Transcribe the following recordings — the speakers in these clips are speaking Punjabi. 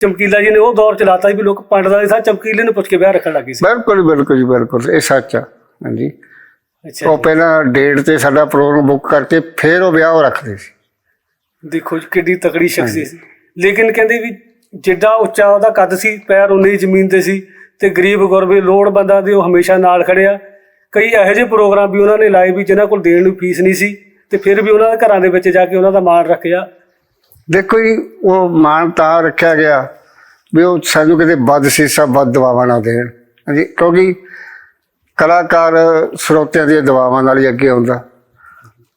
ਚਮਕੀਲਾ ਜੀ ਨੇ ਉਹ ਦੌਰ ਚਲਾਤਾ ਵੀ ਲੋਕ ਪੰਡਤਾਂ ਦੇ ਸਾਥ ਚਮਕੀਲੇ ਨੂੰ ਪੁੱਛ ਕੇ ਵਿਆਹ ਰੱਖਣ ਲੱਗੇ ਸੀ। ਬਿਲਕੁਲ ਬਿਲਕੁਲ ਜੀ ਬਿਲਕੁਲ ਇਹ ਸੱਚ ਆ। ਹਾਂਜੀ। ਅੱਛਾ ਉਹ ਪਹਿਲਾਂ ਡੇਟ ਤੇ ਸਾਡਾ ਪ੍ਰੋਗਰਾਮ ਬੁੱਕ ਕਰਕੇ ਫਿਰ ਉਹ ਵਿਆਹ ਰੱਖਦੇ ਸੀ। ਦੇਖੋ ਜੀ ਕਿੱਡੀ ਤਕੜੀ ਸ਼ਖਸੀ ਸੀ। ਲੇਕਿਨ ਕਹਿੰਦੇ ਵੀ ਜਿੱਡਾ ਉੱਚਾ ਉਹਦਾ ਕੱਦ ਸੀ ਪੈਰ ਉਨੀ ਹੀ ਜ਼ਮੀਨ ਤੇ ਸੀ ਤੇ ਗਰੀਬ ਗੁਰਬੇ ਲੋੜ ਬੰਦਾ ਦੇ ਉਹ ਹਮੇਸ਼ਾ ਨਾਲ ਖੜਿਆ ਕਈ ਇਹੋ ਜਿਹੇ ਪ੍ਰੋਗਰਾਮ ਵੀ ਉਹਨਾਂ ਨੇ ਲਾਏ ਵੀ ਜਿਨ੍ਹਾਂ ਕੋਲ ਦੇਣ ਨੂੰ ਫੀਸ ਨਹੀਂ ਸੀ ਤੇ ਫਿਰ ਵੀ ਉਹਨਾਂ ਦੇ ਘਰਾਂ ਦੇ ਵਿੱਚ ਜਾ ਕੇ ਉਹਨਾਂ ਦਾ ਮਾਣ ਰੱਖਿਆ। ਦੇਖੋ ਜੀ ਉਹ ਮਾਨ ਤਾਂ ਰੱਖਿਆ ਗਿਆ ਵੀ ਉਹ ਸਾਨੂੰ ਕਿਤੇ ਵੱਧ ਸੀਸਾ ਵੱਧ ਦਵਾਵਾਂ ਨਾ ਦੇਣ। ਹਾਂਜੀ ਕਿਉਂਕਿ ਕਲਾਕਾਰ ਸਰੋਤਿਆਂ ਦੀਆਂ ਦਵਾਵਾਂ ਨਾਲ ਹੀ ਅੱਗੇ ਆਉਂਦਾ।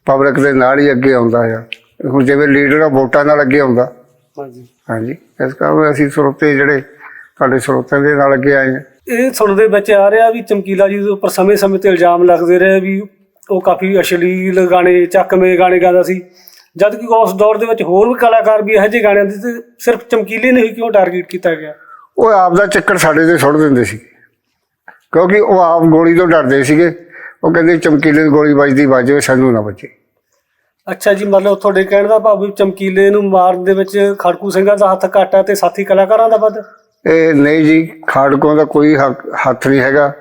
ਪਬਲਿਕ ਦੇ ਨਾਲ ਹੀ ਅੱਗੇ ਆਉਂਦਾ ਆ। ਹੁਣ ਜਿਵੇਂ ਲੀਡਰ ਆ ਵੋਟਾਂ ਨਾਲ ਅੱਗੇ ਆਉਂਦਾ। ਹਾਂਜੀ। ਹਾਂਜੀ ਇਸ ਕਰਕੇ ਅਸੀਂ ਸਰੋਤੇ ਜਿਹੜੇ ਤੁਹਾਡੇ ਸਰੋਤਿਆਂ ਦੇ ਨਾਲ ਅੱਗੇ ਆਏ ਹਾਂ ਇਹ ਸੁਣਦੇ ਵਿੱਚ ਆ ਰਿਹਾ ਵੀ ਚਮਕੀਲਾ ਜੀ ਦੇ ਉੱਪਰ ਸਮੇਂ-ਸਮੇਂ ਤੇ ਇਲਜ਼ਾਮ ਲੱਗਦੇ ਰਹੇ ਵੀ ਉਹ ਕਾਫੀ ਅਸ਼ਲੀਲ ਗਾਣੇ ਚੱਕਵੇਂ ਗਾਣੇ ਗਾਉਂਦਾ ਸੀ। ਜਦ ਕਿ ਉਸ ਦੌਰ ਦੇ ਵਿੱਚ ਹੋਰ ਵੀ ਕਲਾਕਾਰ ਵੀ ਇਹੋ ਜਿਹੇ ਗਾਣਿਆਂ ਦੇ ਸਿਰਫ ਚਮਕੀਲੇ ਨੇ ਹੀ ਕਿਉਂ ਟਾਰਗੇਟ ਕੀਤਾ ਗਿਆ। ਉਹ ਆਪ ਦਾ ਚੱਕਰ ਸਾਡੇ ਤੇ ਸੁੱਟ ਦਿੰਦੇ ਸੀ। ਕਿਉਂਕਿ ਉਹ ਆਪ ਗੋਲੀ ਤੋਂ ਡਰਦੇ ਸੀਗੇ। ਉਹ ਕਹਿੰਦੇ ਚਮਕੀਲੇ ਦੀ ਗੋਲੀ ਵੱਜਦੀ ਵੱਜੇ ਸਾਨੂੰ ਨਾ ਵੱਜੇ। ਅੱਛਾ ਜੀ ਮਤਲਬ ਤੁਹਾਡੇ ਕਹਿਣ ਦਾ ਭਾਵ ਵੀ ਚਮਕੀਲੇ ਨੂੰ ਮਾਰਨ ਦੇ ਵਿੱਚ ਖੜਕੂ ਸਿੰਘਾਂ ਦਾ ਹੱਥ ਘੱਟ ਹੈ ਤੇ ਸਾਥੀ ਕਲਾਕਾਰਾਂ ਦਾ ਵੱਧ? ਇਹ ਨਹੀਂ ਜੀ ਖਾੜਕੂਆਂ ਦਾ ਕੋਈ ਹੱਥ ਨਹੀਂ ਹੈਗਾ।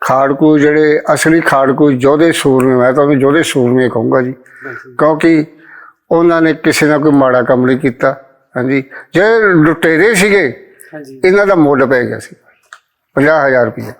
ਖਾੜਕੂ ਜਿਹੜੇ ਅਸਲੀ ਖਾੜਕੂ ਯੋਧੇ ਸੂਰਮੇ ਮੈਂ ਤਾਂ ਉਹਨੂੰ ਯੋਧੇ ਸੂਰਮੇ ਕਹੂੰਗਾ ਜੀ। ਕਿਉਂਕਿ ਉਹਨਾਂ ਨੇ ਕਿਸੇ ਨਾਲ ਕੋਈ ਮਾੜਾ ਕੰਮ ਨਹੀਂ ਕੀਤਾ ਹਾਂਜੀ। ਜਿਹੜੇ ਲੁਟੇਰੇ ਸੀਗੇ ਹਾਂਜੀ। ਇਹਨਾਂ ਦਾ ਮੁੱਲ ਪੈ ਗਿਆ ਸੀ 50000 ਰੁਪਏ